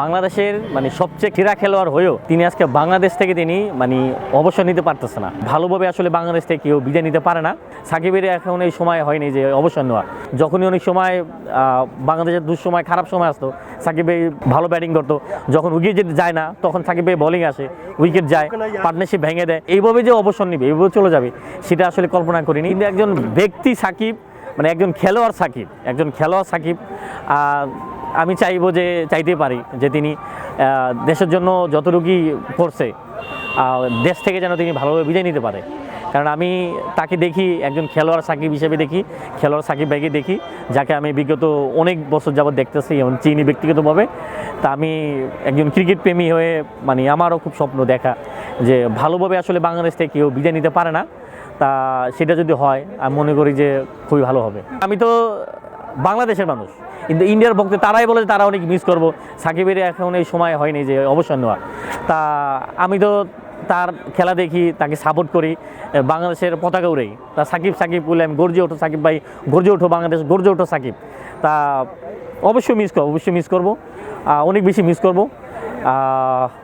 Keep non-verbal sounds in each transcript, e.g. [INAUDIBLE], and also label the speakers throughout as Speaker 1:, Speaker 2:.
Speaker 1: বাংলাদেশের মানে সবচেয়ে ক্রীড়া খেলোয়াড় হয়েও তিনি আজকে বাংলাদেশ থেকে তিনি মানে অবসর নিতে পারতেছে না। ভালোভাবে আসলে বাংলাদেশ থেকে কেউ বিদায় নিতে পারে না। সাকিবের এখন এই সময় হয়নি যে অবসর নেওয়া যখনই অনেক সময় বাংলাদেশের দুঃসময়, খারাপ সময় আসতো, সাকিব ভালো ব্যাটিং করতো। যখন উইকেট যায় না, তখন সাকিব বোলিং আসে উইকেট যায় পার্টনারশিপ ভেঙে দেয়। এইভাবে যে অবসর নিবে, এইভাবে চলে যাবে, সেটা আসলে কল্পনা করিনি। কিন্তু একজন ব্যক্তি সাকিব মানে একজন খেলোয়াড় সাকিব, একজন খেলোয়াড় সাকিব আমি চাইব যে চাইতে পারি যে তিনি দেশের জন্য যতটুকুই আহ, দেশ থেকে যেন তিনি ভালোভাবে বিদায় নিতে পারে। কারণ আমি তাকে দেখি একজন খেলোয়াড় সাকিব হিসেবে দেখি খেলোয়াড় সাকিব ভাইকে দেখি যাকে আমি বিগত অনেক বছর যাবৎ দেখতেছি এবং চিনি ব্যক্তিগতভাবে। তা আমি একজন ক্রিকেট প্রেমী হয়ে মানে আমারও খুব স্বপ্ন দেখা যে ভালোভাবে আসলে বাংলাদেশ থেকে কেউ বিদায় নিতে পারে না। তা সেটা যদি হয় আমি মনে করি যে খুবই ভালো হবে। আমি তো বাংলাদেশের মানুষ। কিন্তু ইন্ডিয়ার ভক্ত তারাই বলে তারা অনেক মিস করব। সাকিবের এখন এই সময় হয়নি যে অবসর নেওয়া তা আমি তো তার খেলা দেখি, তাকে সাপোর্ট করি। বাংলাদেশের পতাকা উড়েই। তা সাকিব সাকিব বলে আমি গর্জে ওঠো, সাকিব ভাই, গর্জে ওঠো বাংলাদেশ, গর্জে ওঠো সাকিব। তা অবশ্যই মিস করব অবশ্যই মিস করব। অনেক বেশি মিস করব।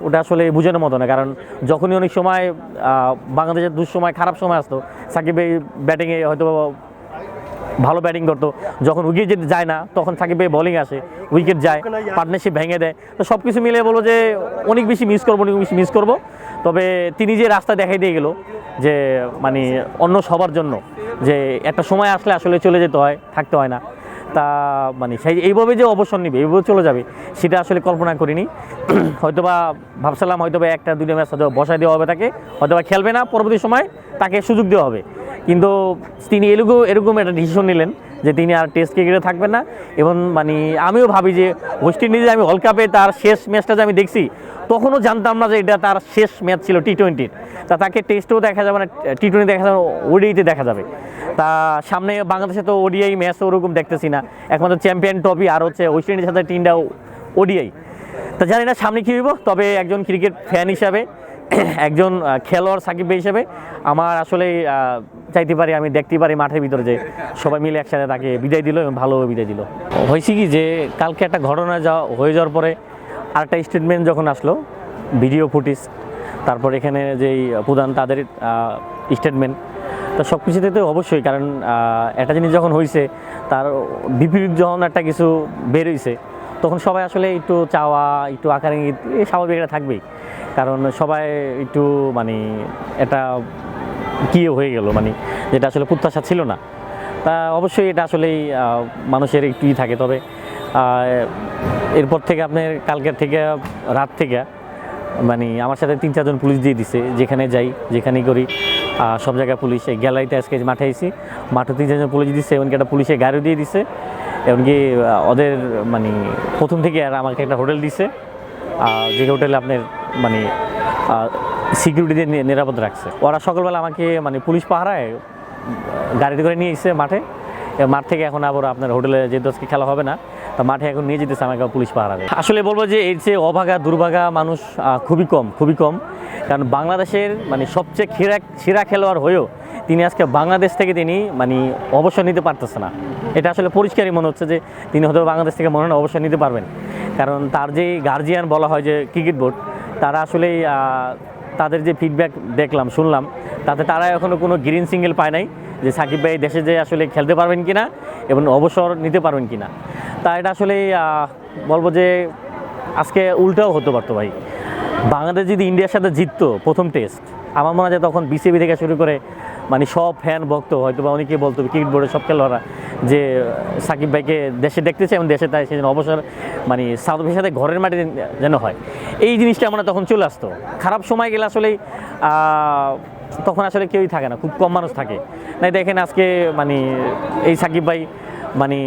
Speaker 1: ওটা আসলে বোঝানোর মতো না। কারণ যখনই অনেক সময় বাংলাদেশের দুঃসময়, খারাপ সময় আসতো, সাকিব এই ব্যাটিংয়ে হয়তো ভালো ব্যাটিং করতো। যখন উইকেট যায় না, তখন সাকিব বোলিং আসে উইকেট যায় পার্টনারশিপ ভেঙে দেয়। তো সব কিছু মিলে বলো যে, অনেক বেশি মিস করব, অনেক বেশি মিস করব। তবে তিনি যে রাস্তা দেখাই দিয়ে গেল, যে মানে অন্য সবার জন্য, যে, একটা সময় আসলে আসলে চলে যেতে হয়, থাকতে হয় না। তা মানে সেই এইভাবে যে অবসর নিবে, এইভাবে চলে যাবে, সেটা আসলে কল্পনা করিনি। [CLEARS THROAT] হয়তোবা ভাবছিলাম হয়তোবা একটা দুটো ম্যাচ হয়তো বসায় দেওয়া হবে তাকে, হয়তোবা খেলবে না, পরবর্তী সময় তাকে সুযোগ দেওয়া হবে। কিন্তু তিনি এরকম এরকম একটা ডিসিশন নিলেন যে তিনি আর টেস্ট ক্রিকেটে থাকবেন না। এবং মানে আমিও ভাবি যে ওয়েস্ট ইন্ডিজে আমি ওয়ার্ল্ড কাপে তার শেষ ম্যাচটা যে আমি দেখছি, তখনও জানতাম না যে এটা তার শেষ ম্যাচ ছিল টি টোয়েন্টির তা তাকে টেস্টেও দেখা যাবে না টি টোয়েন্টি দেখা যাবে ওডিআইতে দেখা যাবে। তা সামনে বাংলাদেশে তো ওডিআই ম্যাচ ওরকম দেখতেছি না। একমাত্র চ্যাম্পিয়ন ট্রফি আর হচ্ছে ওয়েস্ট ইন্ডিজের সাথে তিনটা ওডিআই তা জানি না সামনে কী হইব, তবে একজন ক্রিকেট ফ্যান হিসাবে [COUGHS] একজন খেলোয়াড় সাকিব হিসেবে আমার আসলে চাইতে পারি, আমি দেখতে পারি মাঠের ভিতরে যে সবাই মিলে একসাথে তাকে বিদায় দিল এবং ভালোভাবে বিদায় দিল। হয়েছে কি যে, কালকে একটা ঘটনা যা হয়ে যাওয়ার পরে আরেকটা স্টেটমেন্ট যখন আসলো ভিডিও ফুটেজ তারপর এখানে যেই প্রধান তাদের স্টেটমেন্ট তো সব কিছুতে তো অবশ্যই, কারণ একটা জিনিস যখন হয়েছে তার বিপরীত যখন একটা কিছু বের হয়েছে তখন সবাই আসলে একটু চাওয়া, একটু আকার ইঙ্গিত এই স্বাভাবিক এটা থাকবেই। কারণ সবাই একটু মানে এটা কী হয়ে গেল? মানে যেটা আসলে প্রত্যাশা ছিল না। তা অবশ্যই এটা আসলেই মানুষের একটুই থাকে। তবে এরপর থেকে আপনার কালকের থেকে, রাত থেকে মানে আমার সাথে তিন, চারজন পুলিশ দিয়ে দিছে। যেখানে যাই, যেখানেই করি সব জায়গায় পুলিশ। গ্যালারিতে আজকে মাঠে আইছি, মাঠে তিন, চারজন পুলিশ দিচ্ছে এমনকি একটা পুলিশে গাড়িও দিয়ে দিছে। এমনকি ওদের মানে প্রথম থেকে আর আমাকে একটা হোটেল দিছে যে হোটেলে আপনার মানে সিকিউরিটি দিয়ে নিরাপদ রাখছে। ওরা সকালবেলা আমাকে মানে পুলিশ পাহারায় গাড়িতে করে নিয়ে এসছে মাঠে। মাঠ থেকে এখন আবার আপনার হোটেলে যে আজকে খেলা হবে না মাঠে এখন নিয়ে যেতেছে আমাকে পুলিশ পাহারাবে আসলে বলব যে এর চেয়ে অভাগা, দুর্ভাগা মানুষ খুবই কম খুবই কম। কারণ বাংলাদেশের মানে সবচেয়ে সেরা সেরা খেলোয়াড় হয়েও তিনি আজকে বাংলাদেশ থেকে তিনি মানে অবসর নিতে পারতেছে না। এটা আসলে পরিষ্কারই মনে হচ্ছে যে তিনি হয়তো বাংলাদেশ থেকে মনে হয় অবসর নিতে পারবেন। কারণ তার যে গার্জিয়ান বলা হয় যে ক্রিকেট বোর্ড তারা আসলেই তাদের যে ফিডব্যাক দেখলাম, শুনলাম, তাতে তারা এখনও কোনো গ্রিন সিঙ্গেল পায় নাই যে সাকিব ভাই দেশে যে আসলে খেলতে পারবেন কিনা এবং অবসর নিতে পারবেন কি না তা এটা আসলে বলব যে আজকে উল্টাও হতে পারতো ভাই। বাংলাদেশ যদি ইন্ডিয়ার সাথে জিততো প্রথম টেস্ট আমার মনে হয় তখন বিসিবি থেকে শুরু করে মানে সব ফ্যান ভক্ত হয়তো বা অনেকেই বলতো ক্রিকেট বোর্ডের সব খেলোয়াড়রা যে সাকিব ভাইকে দেশে দেখতেছে এবং দেশে তাই সেজন্য অবসর মানে সাউথ আফ্রিকার সাথে ঘরের মাঠে যেন হয়। এই জিনিসটা আমরা তখন চলে আসতো। খারাপ সময় গেলে আসলে তখন আসলে কেউই থাকে না, খুব কম মানুষ থাকে। নাই দেখেন আজকে মানে এই সাকিব ভাই মানে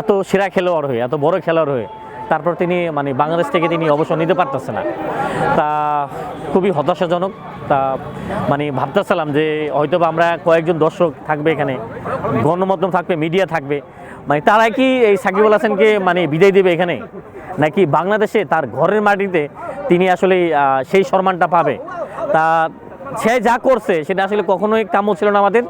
Speaker 1: এত সেরা খেলোয়াড় হয়ে, এত বড় খেলোয়াড় হয়ে, তারপর তিনি মানে বাংলাদেশ থেকে তিনি অবসর নিতে পারতেছে না। তা খুবই হতাশাজনক। তা মানে ভাবতেছিলাম যে হয়তো আমরা কয়েকজন দর্শক থাকবে এখানে, গণমাধ্যম থাকবে মিডিয়া থাকবে মানে তারাই কি এই সাকিবুল হাসানকে মানে বিদায় দেবে এখানে? নাকি বাংলাদেশে তার ঘরের মাটিতে তিনি আসলে সেই সম্মানটা পাবে? তা সে যা করছে, সেটা আসলে কখনোই কাম্য ছিল না আমাদের।